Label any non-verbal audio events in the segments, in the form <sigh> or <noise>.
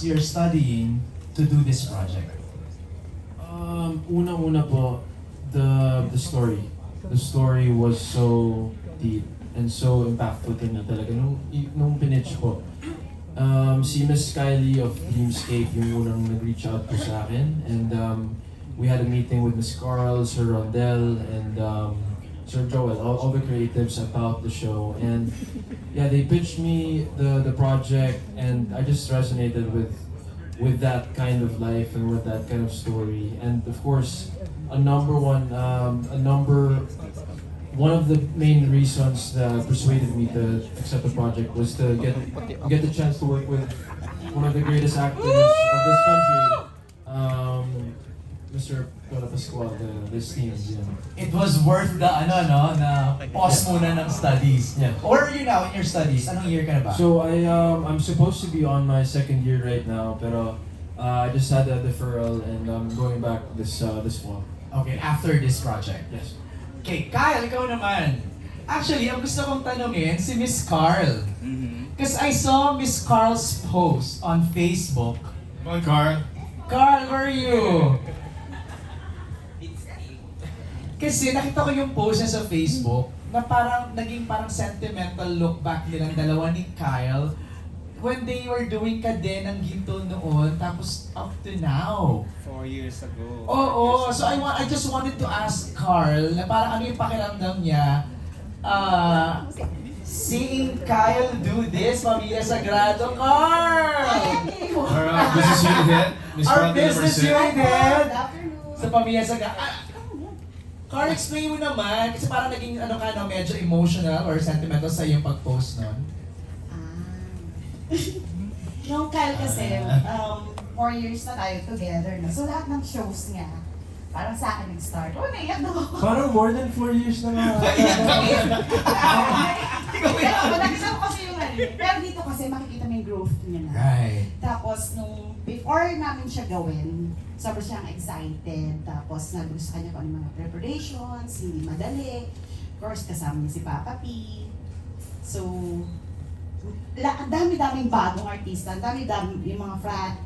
course you're studying to do this project? Um, una-una po, the the story. The story was so deep and so impactful to me talaga. Nung, nung pinitch po, um, si Miss Kylie of Dreamscape yung unang nag-reach out po sa akin. And um, we had a meeting with Miss Carl, Sir Rondell, and um, Sir Joel, all, all the creatives about the show. And yeah, they pitched me the, the project and I just resonated with with that kind of life and with that kind of story. And of course, a number one, um, a number, one of the main reasons that persuaded me to accept the project was to get get the chance to work with one of the greatest actors of this country, um, Mr. Lola Pascual, the, this team. Yeah. It was worth the ano no na pause muna ng studies. Yeah. Where are you now in your studies? Anong year ka na ba? So I um I'm supposed to be on my second year right now, pero uh, I just had a deferral and I'm going back this uh, this fall. okay, after this project. Yes. Okay, Kyle, ikaw naman. Actually, ang gusto kong tanungin si Miss Carl. Because I saw Miss Carl's post on Facebook. Come on, Carl. Carl, where are you? Kasi nakita ko yung post niya sa Facebook na parang naging parang sentimental look back nilang dalawa ni Kyle when they were doing Kade ng Ginto noon tapos up to now. Four years ago. Oo, so I want I just wanted to ask Carl na parang ano yung pakiramdam niya uh, seeing Kyle do this, Pamilya Sagrado. Carl! Our uh, business unit head, Miss Our business unit head sa Pamilya Sagrado. Ah, Carl, explain mo naman, kasi parang naging ano ka no, medyo emotional or sentimental sa iyong pag-post nun. Ah. <laughs> Yung Kyle kasi, um, four years na tayo together na. So lahat ng shows niya, parang sa akin nag-start. Oh, naiyak na ako. Parang more than four years na nga. <laughs> Pero nakita ko kasi yung ano. eh. Pero dito kasi makikita mo yung growth niya na. Right. Tapos nung before namin siya gawin, sobrang siyang excited. Tapos nandun sa kanya kung ano mga preparations, hindi madali. Of course, kasama niya si Papa P. So, la, ang dami-daming bagong artista, ang dami-dami yung mga frat,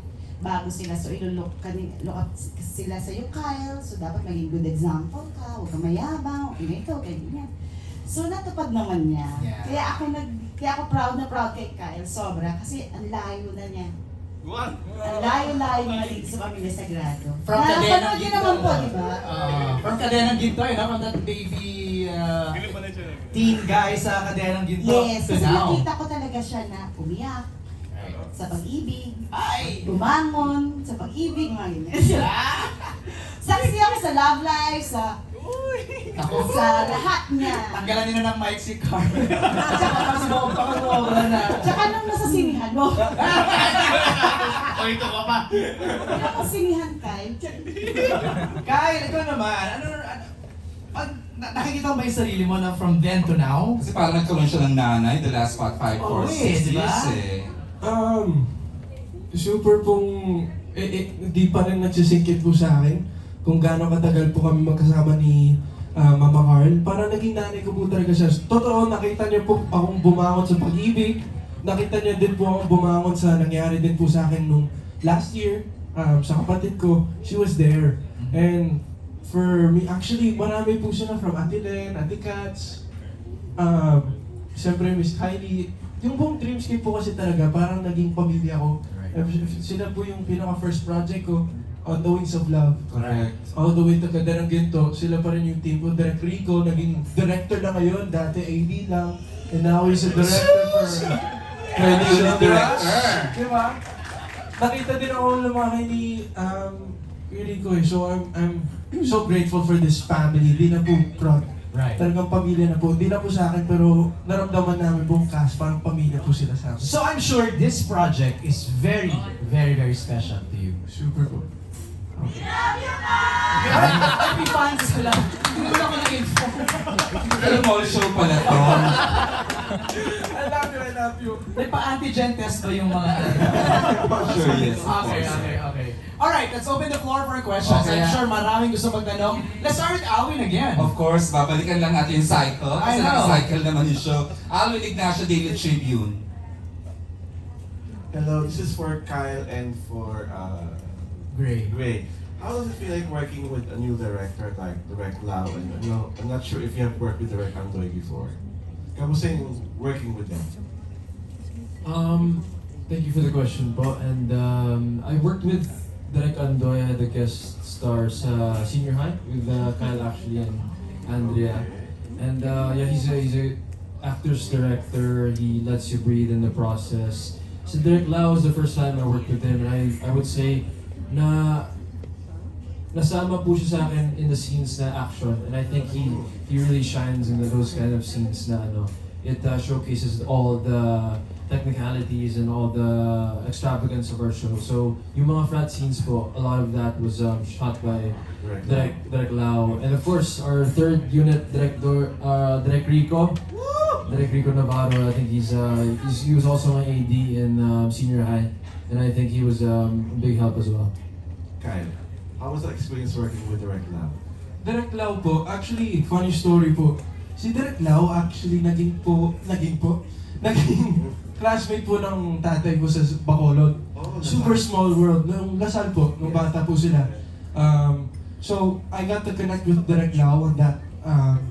bago sila. So, ilulok ka look up sila sa iyo, Kyle. So, dapat maging good example ka. Huwag ka mayabang. Huwag ganito, ganyan. So, natupad naman niya. Yeah. Kaya ako nag, kaya ako proud na proud kay Kyle. Sobra. Kasi ang layo na niya. One. Ang layo-layo na dito sa Pamilya Sagrado. From Ah, Cadena napanood niyo naman po, di ba? Uh, from Kadenang Ginto, you know, from that baby uh, teen guy sa Kadenang Ginto Yes, to kasi now. nakita ko talaga siya na umiyak sa pag-ibig, Ay! bumangon sa pag-ibig, mga ganyan. Saksi ako sa love life, sa sa lahat niya. tanggalan nila ng mic si Carl. Tsaka kasi baka pakasobra na. Tsaka nung nasa sinihan mo, <laughs> O, ito ka pa. nasa sinihan Kyle, Kyle, ikaw naman, ano, ano, pag, na, nakikita mo ba yung sarili mo na from then to now? Kasi parang nagkaroon siya ng nanay the last what, five Oo or eh, six di ba? years eh. Um, super pong, eh, eh, di pa rin nagsisingkit po sa akin kung gaano katagal po kami magkasama ni ah, Mama Carl. Parang naging nanay ko po talaga siya. Totoo, nakita niyo po akong bumangon sa pag-ibig. Nakita niya din po akong bumangon sa nangyari din po sa akin nung last year um, sa kapatid ko. She was there. And for me, actually, marami po siya na from Ate Len, Ate Katz, um, siyempre Miss Kylie. Yung buong Dreamscape po kasi talaga, parang naging pamilya ko. Sila po yung pinaka-first project ko, On the Wings of Love. Correct. All the way to Kadarang Ginto, sila pa rin yung team ko. Direct Rico, naging director na ngayon, dati AD lang. And now he's a director for... Pwede yun ang director. Di ba? Nakita din ako lumaki ni um, Rico eh. So I'm, I'm so grateful for this family. Di na po proud. Right. Talagang pamilya na po. Di na po sa akin pero naramdaman namin buong cast. Parang pamilya po sila sa akin. So I'm sure this project is very, very, very special to you. Super cool. Happy fans ko lang. Hindi ko lang ako nag-inform. Pero mall show pala to. I love you, I love you. May pa-antigen test ba yung mga... Sure, yes. of Okay, course. okay, okay. Alright, let's open the floor for questions. Okay. I'm sure maraming gusto magtanong. Let's start with Alwin again. Of course, babalikan lang natin yung cycle. I Kasi know. naka-cycle naman yung show. Alvin Ignacio Daily Tribune. Hello, this is for Kyle and for uh, Gray. Great. How does it feel like working with a new director like Direct Lau? And you know, I'm not sure if you have worked with Direct Andoy before. Kamusta yung working with them? Um, thank you for the question, po. And um, I worked with Derek Andoy, I had a guest star sa Senior High with uh, Kyle actually and Andrea. And uh, yeah, he's a, he's a actor's director. He lets you breathe in the process. So Derek Lau was the first time I worked with him, and I I would say na nasama po siya sa akin in the scenes na action, and I think he he really shines in those kind of scenes na ano. It uh, showcases all the technicalities and all the extravagance of our show. So yung mga flat scenes po, a lot of that was um, shot by Direk, Direk Lau. And of course, our third unit director, uh, Direk Rico. Direk Rico Navarro, I think he's, uh, he's, he was also my AD in um, senior high. And I think he was um, a big help as well. Kyle, how was the experience working with Direct Lau? Direk Lau po, actually, funny story po. Si Direk Lau actually naging po, naging po, <laughs> naging classmate po ng tatay ko sa Bacolod. Oh, Super small world. Nung Lasal po, nung bata po sila. Um, so, I got to connect with Direk Lau on that um,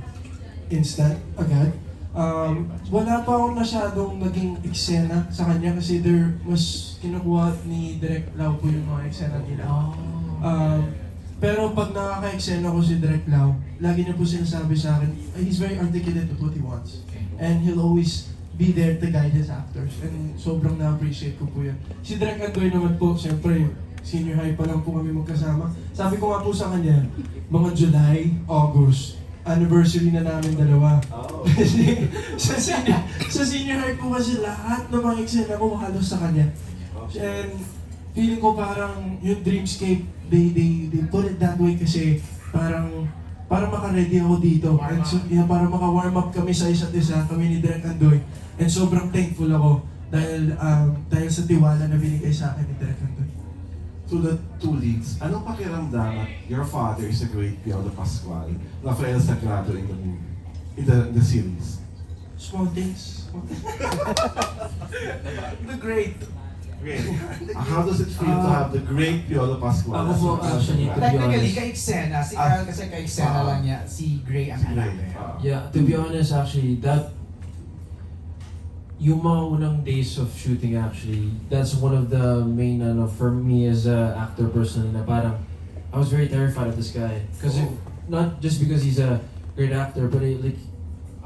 instant agad. Um, wala pa akong masyadong naging eksena sa kanya kasi there mas kinukuha ni Direk Lau po yung mga eksena nila. Um, pero pag nakaka-eksena ko si Direk Lau, lagi niya po sinasabi sa akin, he's very articulate of what he wants. And he'll always be there to guide his actors. And sobrang na-appreciate ko po yan. Si Direk Andoy naman po, siyempre, senior high pa lang po kami magkasama. Sabi ko nga po sa kanya, mga July, August, anniversary na namin dalawa. Kasi <laughs> sa senior, sa senior high po kasi lahat ng mga eksena ko halos sa kanya. And feeling ko parang yung Dreamscape, they, they, they put it that way kasi parang para maka-ready ako dito. And so, yeah, para maka-warm up kami sa isa't isa, kami ni Direk Andoy. And sobrang thankful ako dahil um, dahil sa tiwala na binigay sa akin ni Direk Andoy. To the two leads, anong pakiramdam at your father is a great Piolo Pascual, Rafael Sagrado in the movie, in the, in the series? Small things. <laughs> The great. Great. How does it feel to have the great Piolo Pascual? Ako po, actually, to be Technically, honest. ka-eksena. Si. Carl kasi ka-eksena Ah. lang niya. Si Gray ang Si anak Gray, niya. ah. Yeah, to be honest, actually, that yung mga unang days of shooting actually, that's one of the main ano for me as a actor personally na parang I was very terrified of this guy. Because Oh. not just because he's a great actor but it, like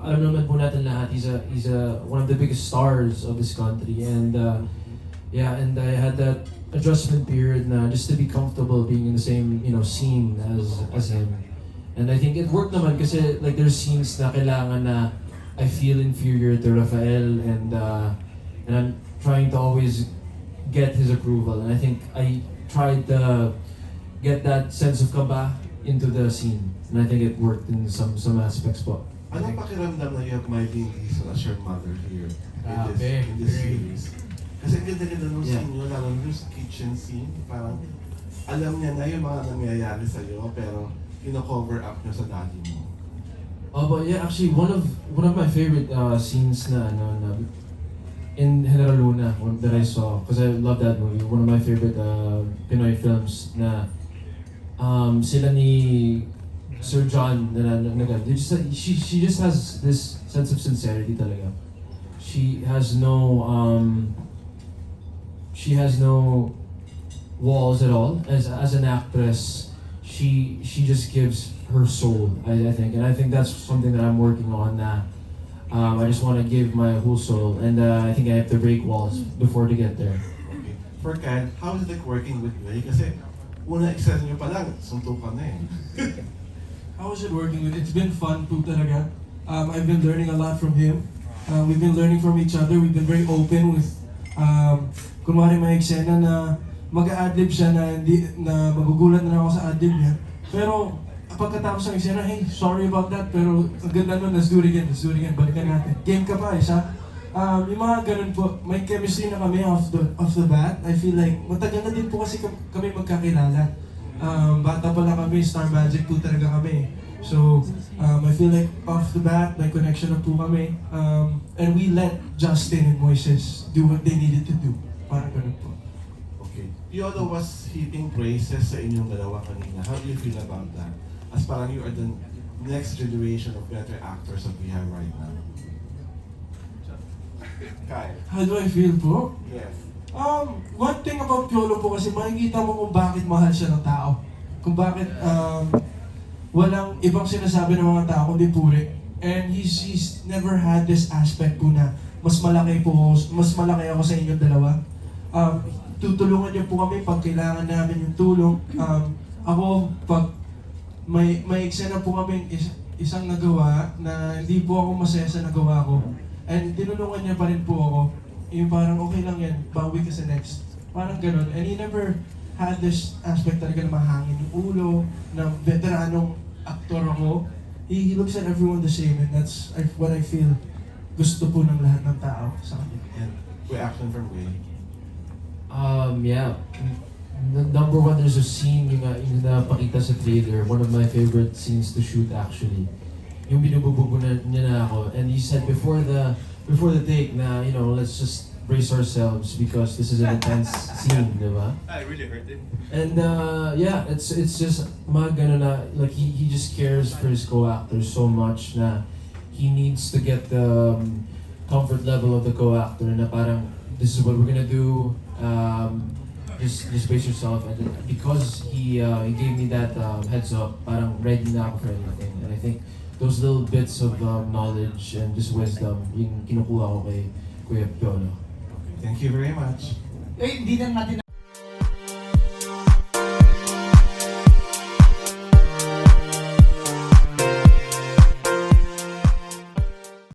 alam naman po natin lahat he's a he's a one of the biggest stars of this country. And uh, yeah and I had that adjustment period na just to be comfortable being in the same you know scene as as him. And I think it worked naman kasi like there's scenes na kailangan na I feel inferior to Rafael and uh, and I'm trying to always get his approval and I think I tried to get that sense of kaba into the scene and I think it worked in some some aspects po. Anong pakiramdam na you have Mylene Dizon as your mother here in Grabe, this, in this series? Kasi ganda-ganda nung Yeah. scene nyo, lalo nung sa kitchen scene, parang alam niya na yung mga nangyayari sa'yo, pero kino-cover up nyo sa daddy mo. Oh, but yeah, actually one of one of my favorite uh, scenes na na in General Luna one that I saw because I love that movie. One of my favorite uh, Pinoy films na um sila ni Sir John na na, na, just, she she just has this sense of sincerity talaga. She has no um she has no walls at all as as an actress she she just gives her soul I, I think and I think that's something that I'm working on now um, I just want to give my whole soul and uh, I think I have to break walls before to get there Okay. For Ken, how is it like working with Ray? Kasi una excel nyo pa lang, suntukan na eh. <laughs> How is it working with? It's been fun po talaga. Um, I've been learning a lot from him. Uh, we've been learning from each other. We've been very open with, um, kunwari may eksena na mag-a-adlib siya na, hindi, na magugulat na ako sa adlib niya. Pero pagkatapos ng eksena, hey, sorry about that, pero ang ganda nun, let's do it again, let's do it again, balikan natin. Game ka pa, isa. Um, yung mga ganun po, may chemistry na kami off the, off the bat. I feel like, matagal na din po kasi kam- kami magkakilala. Um, bata pa lang kami, Star Magic po talaga kami. So, um, I feel like off the bat, may connection na po kami. Um, and we let Justin and Moises do what they needed to do. Parang ganun po. Okay. Piolo was heaping praises sa inyong dalawa kanina. How do you feel about that? As parang you are the next generation of better actors that we have right now. Kyle. How do I feel po? Yes. Um, one thing about Piolo po kasi makikita mo kung bakit mahal siya ng tao. Kung bakit um, walang ibang sinasabi ng mga tao kundi puri. And he's, he's never had this aspect po na mas malaki po, mas malaki ako sa inyong dalawa. Um, tutulungan niyo po kami pag kailangan namin yung tulong. Um, ako, pag may, may eksena po kami is, isang nagawa na hindi po ako masaya sa nagawa ko. And tinulungan niya pa rin po ako. Yung parang okay lang yan, bawi ka sa next. Parang ganun. And he never had this aspect talaga na mahangin yung ulo, na veteranong aktor ako. He, he looks at everyone the same and that's I- what I feel gusto po ng lahat ng tao sa kanya. And reaction from Way. Um, yeah. N- number one, there's a scene yung, uh, yung napakita sa trailer. One of my favorite scenes to shoot actually. Yung binububugo na, niya na ako. And he said before the before the take na, you know, let's just brace ourselves because this is an intense <laughs> scene, di ba? I really hurt him. And uh, yeah, it's it's just mga ganun na like he, he just cares for his co-actors so much na he needs to get the um, comfort level of the co-actor na parang this is what we're gonna do. Um, just just brace yourself and because he uh, he gave me that um, heads up, parang ready na ako for anything. And I think those little bits of um, knowledge and just wisdom yung kinukuha ko kay Kuya Piolo. Thank you very much. Eh, hindi na natin